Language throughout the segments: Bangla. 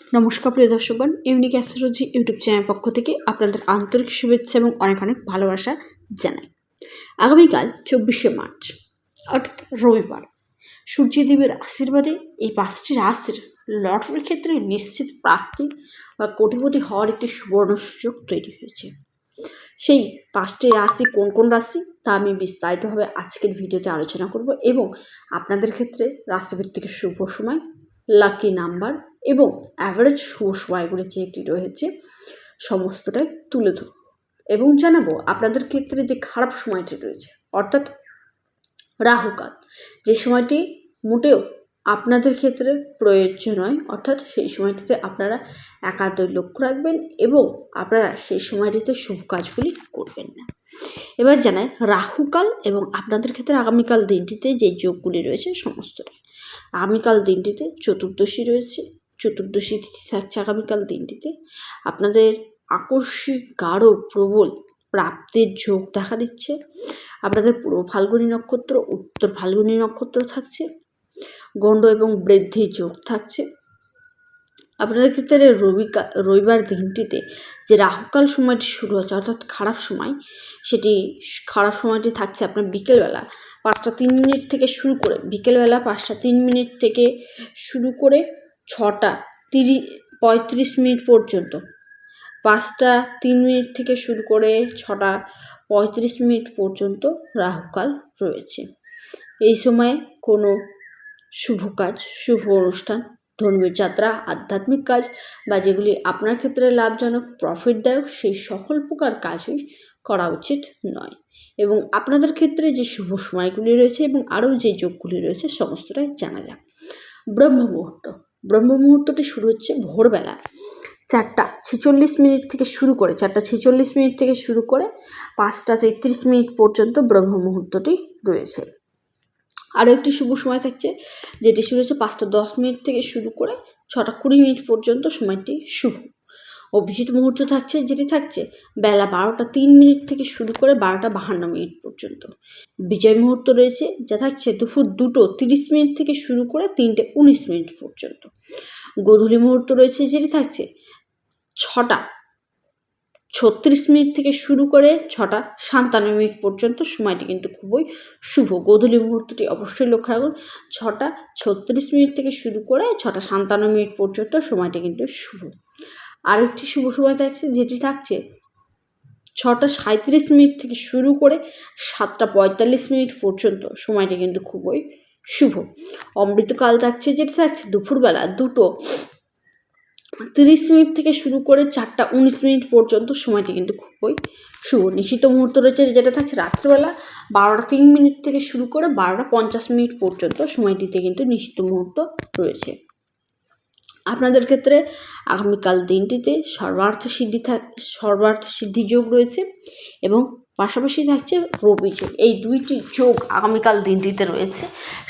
নমস্কার প্রিয় দর্শকগণ ইউনিক অ্যাস্ট্রোলজি ইউটিউব চ্যানেল পক্ষ থেকে আপনাদের আন্তরিক শুভেচ্ছা এবং অনেক অনেক ভালোবাসা জানাই। আগামীকাল চব্বিশে মার্চ, অর্থাৎ রবিবার। সূর্যদেবের আশীর্বাদে এই পাঁচটি রাশির লটারির ক্ষেত্রে নিশ্চিত প্রাপ্তি বা কোটিপতি হওয়ার একটি সুবর্ণ সুযোগ তৈরি হয়েছে। সেই পাঁচটি রাশি কোন কোন রাশি, তা আমি বিস্তারিতভাবে আজকের ভিডিওতে আলোচনা করব এবং আপনাদের ক্ষেত্রে রাশিভিত্তিক শুভ সময় লাকি নাম্বার এবং অ্যাভারেজ শুভ সময়গুলি একটি রয়েছে, সমস্তটাই তুলে ধরব। এবং জানাব আপনাদের ক্ষেত্রে যে খারাপ সময়টি রয়েছে, অর্থাৎ রাহুকাল যে সময়টি মোটেও আপনাদের ক্ষেত্রে প্রযোজ্য নয়, অর্থাৎ সেই সময়টিতে আপনারা একান্তই লক্ষ্য রাখবেন এবং আপনারা সেই সময়টিতে শুভ কাজগুলি করবেন না। এবার জানাই রাহুকাল এবং আপনাদের ক্ষেত্রে আগামীকাল দিনটিতে যে যোগগুলি রয়েছে, সমস্তটাই। আগামীকাল দিনটিতে চতুর্দশী রয়েছে চতুর্দশী তিথি থাকছে আগামীকাল দিনটিতে। আপনাদের আকস্মিক গাঢ় প্রবল প্রাপ্তির যোগ দেখা দিচ্ছে। আপনাদের পূর্ব ফাল্গুনী নক্ষত্র, উত্তর ফাল্গুনী নক্ষত্র থাকছে। গণ্ড এবং বৃদ্ধির যোগ থাকছে। আপনাদের ক্ষেত্রে রবিকা রবিবার দিনটিতে যে রাহুকাল সময়টি শুরু হচ্ছে, অর্থাৎ খারাপ সময়, সেটি খারাপ সময়টি থাকছে আপনার বিকেলবেলা পাঁচটা তিন মিনিট থেকে শুরু করে, বিকেলবেলা পাঁচটা তিন মিনিট থেকে শুরু করে ছটা তিরি, পঁয়ত্রিশ মিনিট পর্যন্ত। পাঁচটা তিন মিনিট থেকে শুরু করে ছটা পঁয়ত্রিশ মিনিট পর্যন্ত রাহুকাল রয়েছে। এই সময়ে কোনো শুভ কাজ, শুভ অনুষ্ঠান, ধর্মীয় যাত্রা, আধ্যাত্মিক কাজ বা যেগুলি আপনার ক্ষেত্রে লাভজনক প্রফিটদায়ক সেই সকল প্রকার কাজই করা উচিত নয়। এবং আপনাদের ক্ষেত্রে যে শুভ সময়গুলি রয়েছে এবং আরও যে যোগগুলি রয়েছে সমস্তটাই জানা যাক। ব্রহ্ম মুহূর্ত। ব্রহ্ম মুহূর্তটি শুরু হচ্ছে ভোরবেলা চারটা ছেচল্লিশ মিনিট থেকে শুরু করে, চারটা ছেচল্লিশ মিনিট থেকে শুরু করে পাঁচটা তেত্রিশ মিনিট পর্যন্ত ব্রহ্ম মুহূর্তটি রয়েছে। আরও একটি শুভ সময় থাকছে, যেটি শুরু হচ্ছে পাঁচটা দশ মিনিট থেকে শুরু করে ছটা কুড়ি মিনিট পর্যন্ত সময়টি শুভ। অভিজিৎ মুহূর্ত থাকছে, যেটি থাকছে বেলা বারোটা তিন মিনিট থেকে শুরু করে বারোটা বাহান্ন মিনিট পর্যন্ত। বিজয় মুহূর্ত রয়েছে, যা থাকছে দুপুর দুটো তিরিশ মিনিট থেকে শুরু করে তিনটে উনিশ মিনিট পর্যন্ত। গোধূলি মুহূর্ত রয়েছে, যেটি থাকছে ছটা ছত্রিশ মিনিট থেকে শুরু করে ছটা সাতান্ন মিনিট পর্যন্ত। সময়টি কিন্তু খুবই শুভ। গোধূলি মুহূর্তটি অবশ্যই লক্ষ্য রাখুন, ছটা ছত্রিশ মিনিট থেকে শুরু করে ছটা সাতান্ন মিনিট পর্যন্ত সময়টি কিন্তু শুভ। আরেকটি শুভ সময় থাকছে, যেটি থাকছে ছটা সাঁত্রিশ মিনিট থেকে শুরু করে সাতটা পঁয়তাল্লিশ মিনিট পর্যন্ত। সময়টি কিন্তু খুবই শুভ। অমৃতকাল থাকছে, যেটি থাকছে দুপুরবেলা দুটো তিরিশ মিনিট থেকে শুরু করে চারটা উনিশ মিনিট পর্যন্ত সময়টি কিন্তু খুবই শুভ। নিশ্চিত মুহূর্ত রয়েছে, যেটা থাকছে রাত্রিবেলা বারোটা তিন মিনিট থেকে শুরু করে বারোটা পঞ্চাশ মিনিট পর্যন্ত সময়টিতে কিন্তু নিশ্চিত মুহূর্ত রয়েছে। আপনাদের ক্ষেত্রে আগামীকাল দিনটিতে সর্বার্থ সিদ্ধি থাক, সর্বার্থ সিদ্ধি যোগ রয়েছে এবং পাশাপাশি থাকছে রবি যোগ। এই দুইটি যোগ আগামীকাল দিনটিতে রয়েছে,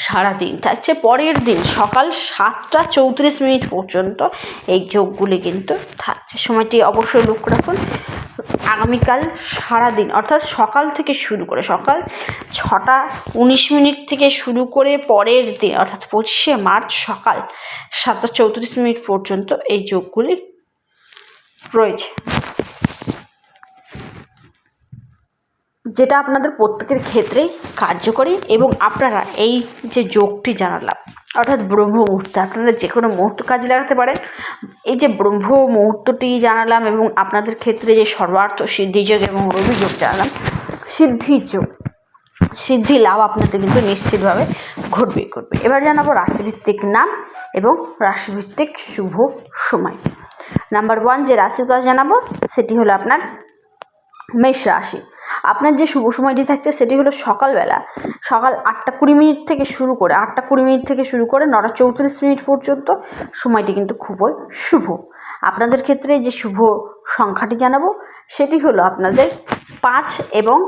সারাদিন। থাকছে পরের দিন, সকাল সাতটা চৌত্রিশ মিনিট পর্যন্ত এই যোগগুলি কিন্তু থাকছে। সময়টি অবশ্যই লক্ষ্য রাখুন। আগামীকাল সারাদিন, অর্থাৎ সকাল থেকে শুরু করে, সকাল ছটা উনিশ মিনিট থেকে শুরু করে পরের দিন, অর্থাৎ পঁচিশে মার্চ সকাল সাতটা চৌত্রিশ মিনিট পর্যন্ত এই যোগগুলি রয়েছে। যেটা আপনাদের প্রত্যেকের ক্ষেত্রে কার্যকরী এবং আপনারা এই যে যোগটি জানালাম, অর্থাৎ ব্রহ্ম মুহূর্ত, আপনারা যে কোনো মুহূর্ত কাজে লাগাতে পারেন। এই যে ব্রহ্ম মুহূর্তটি জানালাম এবং আপনাদের ক্ষেত্রে যে সর্বার্থ সিদ্ধিযোগ এবং অভিযোগ জানালাম সিদ্ধির যোগ, সিদ্ধি লাভ আপনাদের কিন্তু নিশ্চিতভাবে ঘটবে ঘটবে। এবার জানাব রাশিভিত্তিক নাম এবং রাশিভিত্তিক শুভ সময়। নাম্বার ওয়ান যে রাশির কথা জানাব, সেটি হলো আপনার মেষ রাশি। আপনার যে শুভ সময়টি থাকছে সেটি হলো সকালবেলা। সকাল আটটা কুড়ি মিনিট থেকে শুরু করে, আটটা কুড়ি মিনিট থেকে শুরু করে নটা চৌত্রিশ মিনিট পর্যন্ত সময়টি কিন্তু খুবই শুভ। আপনাদের ক্ষেত্রে যে শুভ সংখ্যাটি জানাব, সেটি হলো আপনাদের পাঁচ এবং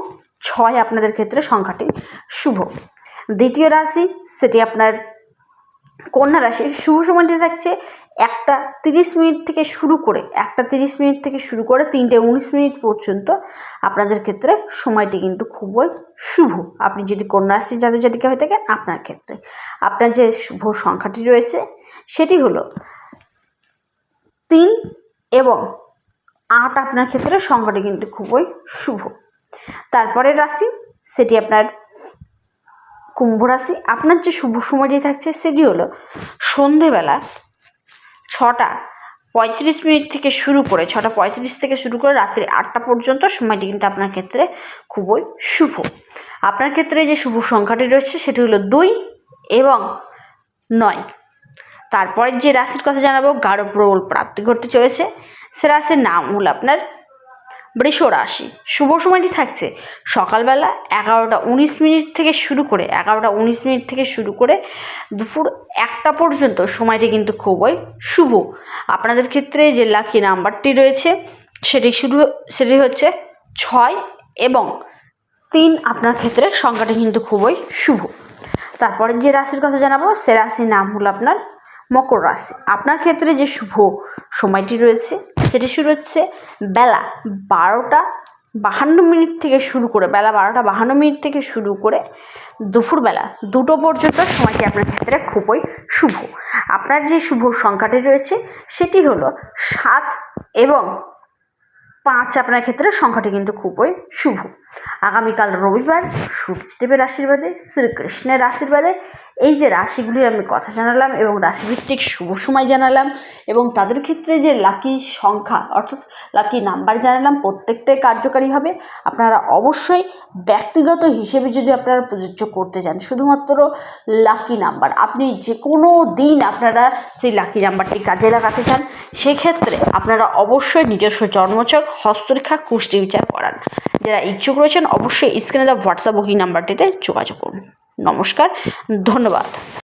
ছয় আপনাদের ক্ষেত্রে সংখ্যাটি শুভ। দ্বিতীয় রাশি, সেটি আপনার কন্যা রাশি শুভ সময়টি থাকছে একটা তিরিশ মিনিট থেকে শুরু করে, একটা তিরিশ মিনিট থেকে শুরু করে তিনটে উনিশ মিনিট পর্যন্ত আপনাদের ক্ষেত্রে সময়টি কিন্তু খুবই শুভ। আপনি যদি কন্যা রাশি জাতক হয়ে থাকেন, আপনার ক্ষেত্রে। আপনার যে শুভ সংখ্যাটি রয়েছে, সেটি হলো তিন এবং আট আপনার ক্ষেত্রে সংখ্যাটি কিন্তু খুবই শুভ। তারপরের রাশি, সেটি আপনার কুম্ভ রাশি। আপনার যে শুভ সময়টি থাকছে, সেটি হলো সন্ধেবেলা ছটা পঁয়ত্রিশ মিনিট থেকে শুরু করে, ছটা পঁয়ত্রিশ থেকে শুরু করে রাত্রি আটটা পর্যন্ত সময়টি কিন্তু আপনার ক্ষেত্রে খুবই শুভ। আপনার ক্ষেত্রে যে শুভ সংখ্যাটি রয়েছে সেটি হলো দুই এবং নয়। তারপরে যে রাশির কথা জানাব, গাঢ় প্রবল প্রাপ্তি ঘটতে চলেছে। সে রাশির নাম হলো আপনার বৃষ রাশি শুভ সময়টি থাকছে সকালবেলা এগারোটা উনিশ মিনিট থেকে শুরু করে, এগারোটা উনিশ মিনিট থেকে শুরু করে দুপুর একটা পর্যন্ত সময়টি কিন্তু খুবই শুভ। আপনাদের ক্ষেত্রে যে লাকি নাম্বারটি রয়েছে, সেটি শুরু সেটি হচ্ছে ছয় এবং তিন আপনার ক্ষেত্রে সংখ্যাটি কিন্তু খুবই শুভ। তারপরে যে রাশির কথা জানাব, সে রাশির নাম হলো আপনার মকর রাশি। আপনার ক্ষেত্রে যে শুভ সময়টি রয়েছে সেটি শুরু হচ্ছে বেলা বারোটা বাহান্ন মিনিট থেকে শুরু করে, বেলা বারোটা বাহান্ন মিনিট থেকে শুরু করে দুপুরবেলা দুটো পর্যন্ত সময়টি আপনার ক্ষেত্রে খুবই শুভ। আপনার যে শুভ সংখ্যাটি রয়েছে সেটি হলো সাত এবং পাঁচ আপনার ক্ষেত্রে সংখ্যাটি কিন্তু খুবই শুভ। আগামীকাল রবিবার সূর্যদেবের আশীর্বাদে, শ্রীকৃষ্ণের আশীর্বাদে এই যে রাশিগুলির আমি কথা জানালাম এবং রাশিভিত্তিক শুভ সময় জানালাম এবং তাদের ক্ষেত্রে যে লাকি সংখ্যা, অর্থাৎ লাকি নাম্বার জানালাম প্রত্যেকটাই কার্যকারী হবে। আপনারা অবশ্যই ব্যক্তিগত হিসেবে যদি আপনারা প্রযোজ্য করতে চান, শুধুমাত্র লাকি নাম্বার আপনি যে কোনো দিন আপনারা সেই লাকি নাম্বারটি কাজে লাগাতে চান, সেক্ষেত্রে আপনারা অবশ্যই নিজস্ব জন্মছক হস্তরেখা, কুষ্টি বিচার করান। যারা ইচ্ছুক রয়েছেন, অবশ্যই স্ক্রিনে দেওয়া হোয়াটসঅ্যাপ বুকিং নাম্বারটিতে যোগাযোগ করুন। নমস্কার ধন্যবাদ।